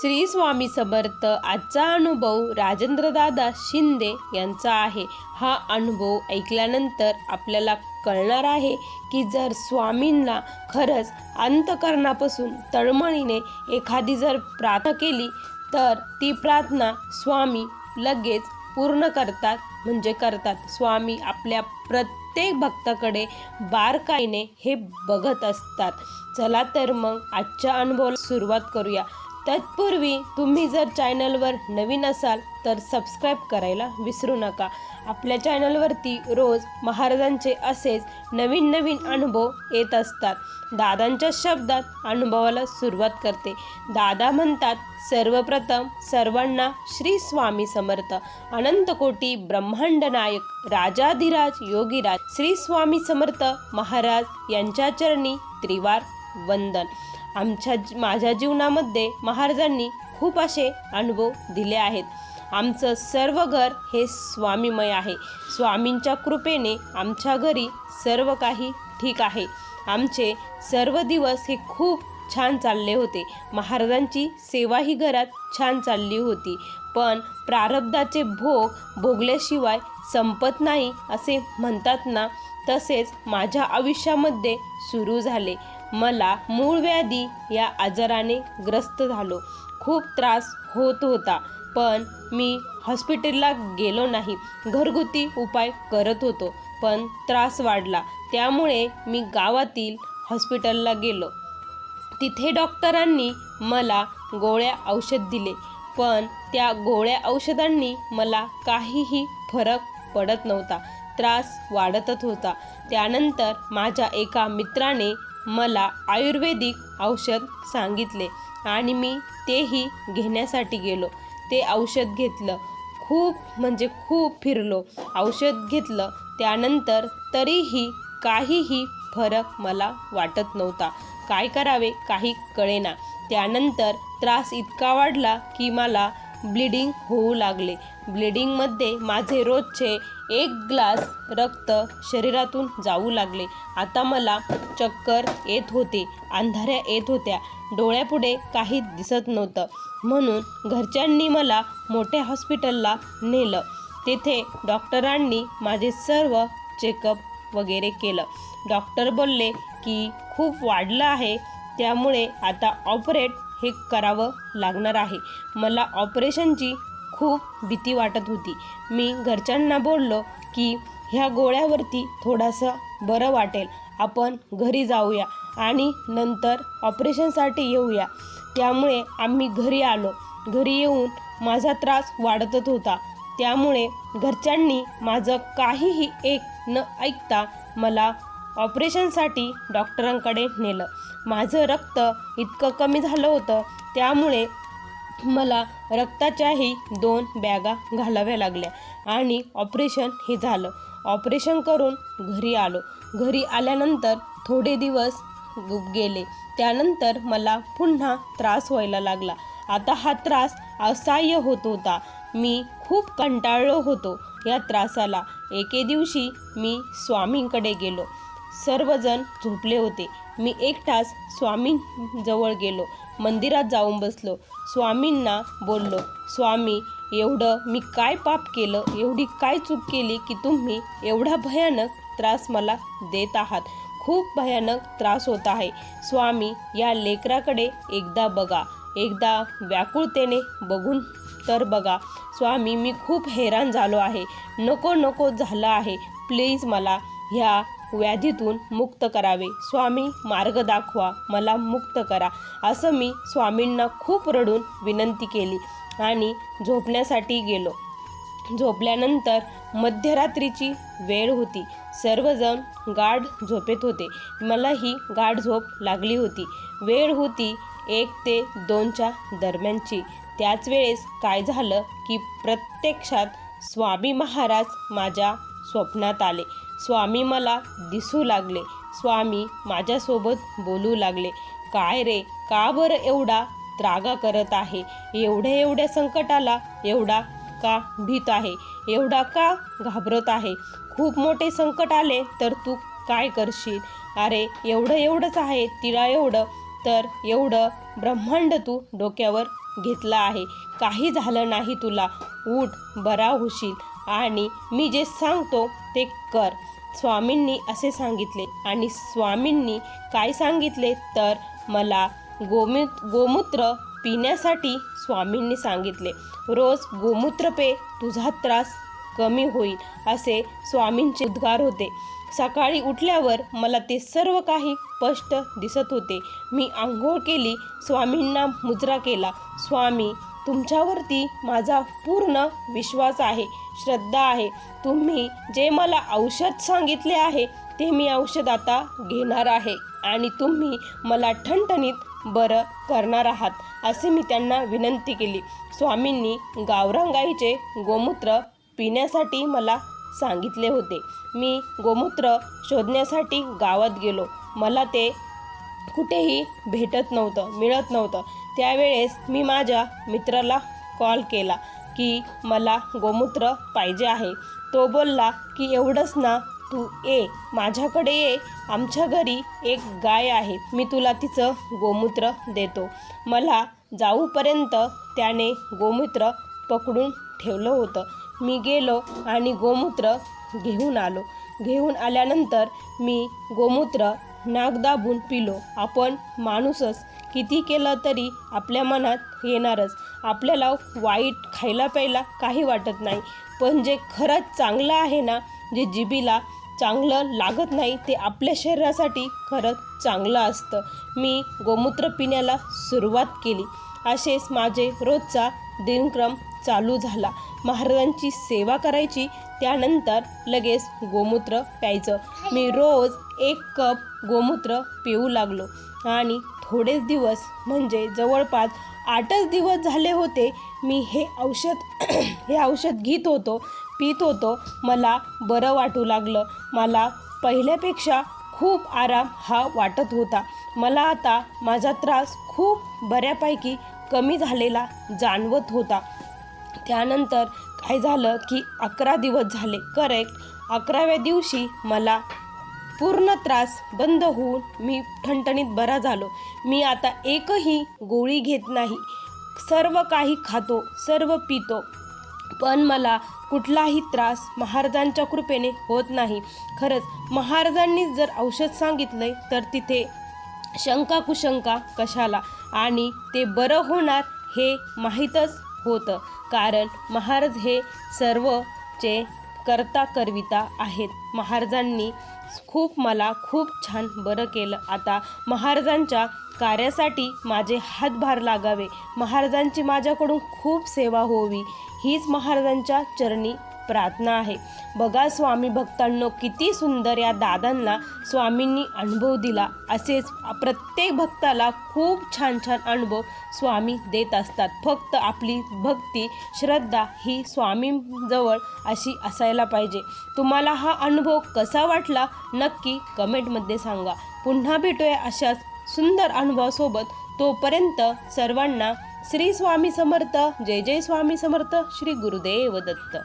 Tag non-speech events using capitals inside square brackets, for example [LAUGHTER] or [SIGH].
श्री स्वामी समर्थ आजचा अनुभव राजेंद्रदादा शिंदे यांचा आहे. हा अनुभव ऐकल्यानंतर आपल्याला कळणार आहे की जर स्वामींना खरंच अंतकरणापासून तळमळीने एखादी जर प्रार्थना केली तर ती प्रार्थना स्वामी लगेच पूर्ण करतात. म्हणजे करतात. स्वामी आपल्या प्रत्येक भक्ताकडे बारकाईने हे बघत असतात. चला तर मग आजच्या अनुभवाला सुरुवात करूया. तत्पूर्वी तुम्ही जर चॅनलवर नवीन असाल तर सबस्क्राईब करायला विसरू नका. आपल्या चॅनलवरती रोज महाराजांचे असेच नवीन नवीन अनुभव येत असतात. दादांच्या शब्दात अनुभवाला सुरुवात करते. दादा म्हणतात सर्वप्रथम सर्वांना श्री स्वामी समर्थ अनंतकोटी ब्रह्मांड नायक राजाधिराज योगीराज श्री स्वामी समर्थ महाराज यांच्या चरणी त्रिवार वंदन. आमच्या माझ्या जीवनामध्ये महाराजांनी खूप असे अनुभव दिले आहेत. आमचं सर्व घर हे स्वामीमय आहे. स्वामींच्या कृपेने आमच्या घरी सर्व काही ठीक आहे. आमचे सर्व दिवस हे खूप छान चालले होते. महाराजांची सेवा ही घरात छान चालली होती. पण प्रारब्धाचे भोग भोगल्याशिवाय संपत नाही असे म्हणतात ना तसेच माझ्या आयुष्यामध्ये सुरू झाले. मला मूळ व्याधी या आजाराने ग्रस्त झालो. खूप त्रास होत होता पण मी हॉस्पिटलला गेलो नाही. घरगुती उपाय करत होतो पण त्रास वाढला. त्यामुळे मी गावातील हॉस्पिटलला गेलो. तिथे डॉक्टरांनी मला गोळ्या औषध दिले पण त्या गोळ्या औषधांनी मला काहीही फरक पडत नव्हता. त्रास वाढतच होता. त्यानंतर माझ्या एका मित्राने मला आयुर्वेदिक औषध सांगितले आणि मी तेही घेण्यासाठी गेलो. ते औषध घेतलं. खूप म्हणजे खूप फिरलो. औषध घेतलं त्यानंतर तरीही काहीही फरक मला वाटत नव्हता. काय करावे काही कळेना. त्यानंतर त्रास इतका वाढला की मला ब्लिडिंग होऊ लागले. ब्लिडिंगमध्ये माझे रोजचे एक ग्लास रक्त शरीरातून जाऊ लागले. आता मला चक्कर येत होते अंधाऱ्या येत होत्या. डोळ्यापुढे काही दिसत नव्हतं. म्हणून घरच्यांनी मला मोठ्या हॉस्पिटलला नेलं. तेथे डॉक्टरांनी माझे सर्व चेकअप वगैरे केलं. डॉक्टर बोलले की खूप वाढलं आहे. त्यामुळे आता ऑपरेट हे करावं लागणार आहे. मला ऑपरेशनची खूप भीती वाटत होती. मी घरच्यांना बोललो की ह्या गोळ्यावरती थोडंसं बरं वाटेल. आपण घरी जाऊया आणि नंतर ऑपरेशनसाठी येऊया. त्यामुळे आम्ही घरी आलो. घरी येऊन माझा त्रास वाढतच होता. त्यामुळे घरच्यांनी माझं काहीही एक न ऐकता मला ऑपरेशनसाठी डॉक्टरांकडे नेलं. माझं रक्त इतकं कमी झालं होतं. त्यामुळे मला रक्ताच्याही दोन बॅगा घालाव्या लागल्या आणि ऑपरेशन हे झालं. ऑपरेशन करून घरी आलो. घरी आल्यानंतर थोडे दिवस गेले. त्यानंतर मला पुन्हा त्रास व्हायला लागला. आता हा त्रास असह्य होत होता. मी खूप कंटाळलो होतो या त्रासाला. एके दिवशी मी स्वामींकडे गेलो. सर्वजण झोपले होते. मी एकटाच स्वामींजवळ गेलो. मंदिरात जाऊन बसलो. स्वामींना बोललो स्वामी एवढं मी काय पाप केलं? एवढी काय चूक केली की तुम्ही एवढा भयानक त्रास मला देत आहात? खूप भयानक त्रास होत आहे. स्वामी या लेकराकडे एकदा बघा. एकदा व्याकुळतेने बघून तर बघा. स्वामी मी खूप हैराण झालो आहे. नको नको झालं आहे. प्लीज मला ह्या व्याधीतून मुक्त करावे. स्वामी मार्ग दाखवा. मला मुक्त करा. असं मी स्वामींना खूप रडून विनंती केली आणि झोपण्यासाठी गेलो. झोपल्यानंतर मध्यरात्रीची वेळ होती. सर्वजण गाढ झोपेत होते. मलाही गाढ झोप लागली होती. वेळ होती एक ते दोनच्या दरम्यानची. त्याच वेळेस काय झालं की प्रत्यक्षात स्वामी महाराज माझ्या स्वप्नात आले. स्वामी मला दिसू लागले. स्वामी माझ्यासोबत बोलू लागले. काय रे का बरं एवढा त्रागा करत आहे? एवढ्या एवढ्या संकटाला एवढा का भीत आहे? एवढा का घाबरत आहे? खूप मोठे संकट आले तर तू काय करशील? अरे एवढं एवढंच आहे तिला एवढं. तर एवढं ब्रह्मांड तू डोक्यावर घेतला आहे. काही झालं नाही तुला. उठ बरा होशील. आणि मी जे सांगतो ते कर. स्वामींनी असे सांगितले. आणि स्वामींनी काय सांगितले? तर मला गोमू गोमूत्र पिण्यासाठी स्वामींनी सांगितले. रोज गोमूत्र पे तुझा त्रास कमी होईल असे स्वामींचे उद्गार होते. सकाळी उठल्यावर मला ते सर्व काही स्पष्ट दिसत होते. मी आंघोळ केली स्वामींना मुजरा केला. स्वामी तुमच्यावरती माझा पूर्ण विश्वास आहे श्रद्धा आहे. तुम्ही जे मला औषध सांगितले आहे ते मी औषध आता घेणार आहे आणि तुम्ही मला ठणठणीत बरं करणार आहात असे मी त्यांना विनंती केली. स्वामींनी गावरांगाईचे गोमूत्र पिण्यासाठी मला सांगितले होते. मी गोमूत्र शोधण्यासाठी गावात गेलो. मला ते कुठेही भेटत नव्हतं मिळत नव्हतं. त्यावेळेस मी माझ्या मित्राला कॉल केला की मला गोमूत्र पाहिजे आहे. तो बोलला की एवढंच ना तू ये. माझ्याकडे ये. आमच्या घरी एक गाय आहे. मी तुला तिचं गोमूत्र देतो. मला जाऊपर्यंत त्याने गोमूत्र पकडून ठेवलं होतं. मी गेलो आणि गोमूत्र घेऊन आलो. घेऊन आल्यानंतर मी गोमूत्र नाक दाबून पिलो. आपण माणूसच. किती केलं तरी आपल्या मनात येणारच. आपल्याला वाईट खायला प्यायला काही वाटत नाही. पण जे खरंच चांगलं आहे ना जे जिबीला चांगलं लागत नाही ते आपल्या शरीरासाठी खरंच चांगलं असतं. मी गोमूत्र पिण्याला सुरुवात केली. असेच माझे रोजचा दिनक्रम चालू झाला. महाराजांची सेवा करायची त्यानंतर लगेच गोमूत्र प्यायचं. मी रोज एक कप गोमूत्र पिऊ लागलो. आणि थोडेच दिवस म्हणजे जवळपास आठच दिवस झाले होते मी हे औषध [CLEARS THROAT] हे औषध घेत होतो पित होतो. मला बरं वाटू लागलं. मला पहिल्यापेक्षा खूप आराम हा वाटत होता. मला आता माझा त्रास खूप बऱ्यापैकी कमी झालेला जाणवत होता. त्यानंतर काय झालं की अकरा दिवस झाले. करेक्ट अकराव्या दिवशी मला पूर्ण त्रास बंद होऊन मी ठणठणीत बरा झालो. मी आता एकही गोळी घेत नाही. सर्व काही खातो सर्व पितो. पण मला कुठलाही त्रास महाराजांच्या कृपेने होत नाही. खरंच महाराजांनी जर औषध सांगितले तर तिथे शंका कुशंका कशाला? आणि ते बरं होणार हे माहीतच होतं. कारण महाराज हे सर्वचे करता करविता आहेत. महाराजांनी खूप मला खूप छान बरं केलं. आता महाराजांच्या कार्यासाठी माझे हातभार लागावे. महाराजांची माझ्याकडून खूप सेवा होवी. हीच महाराजांच्या चरणी प्रार्थना आहे. बघा स्वामी भक्तांनो किती सुंदर या दादांना स्वामींनी अनुभव दिला. असेच प्रत्येक भक्ताला खूप छान छान अनुभव स्वामी देत असतात. फक्त आपली भक्ती श्रद्धा ही स्वामींजवळ अशी असायला पाहिजे. तुम्हाला हा अनुभव कसा वाटला? नक्की कमेंटमध्ये सांगा. पुन्हा भेटूया अशाच सुंदर अनुभवासोबत. तोपर्यंत सर्वांना श्री स्वामी समर्थ जय जय स्वामी समर्थ श्री गुरुदेव दत्त.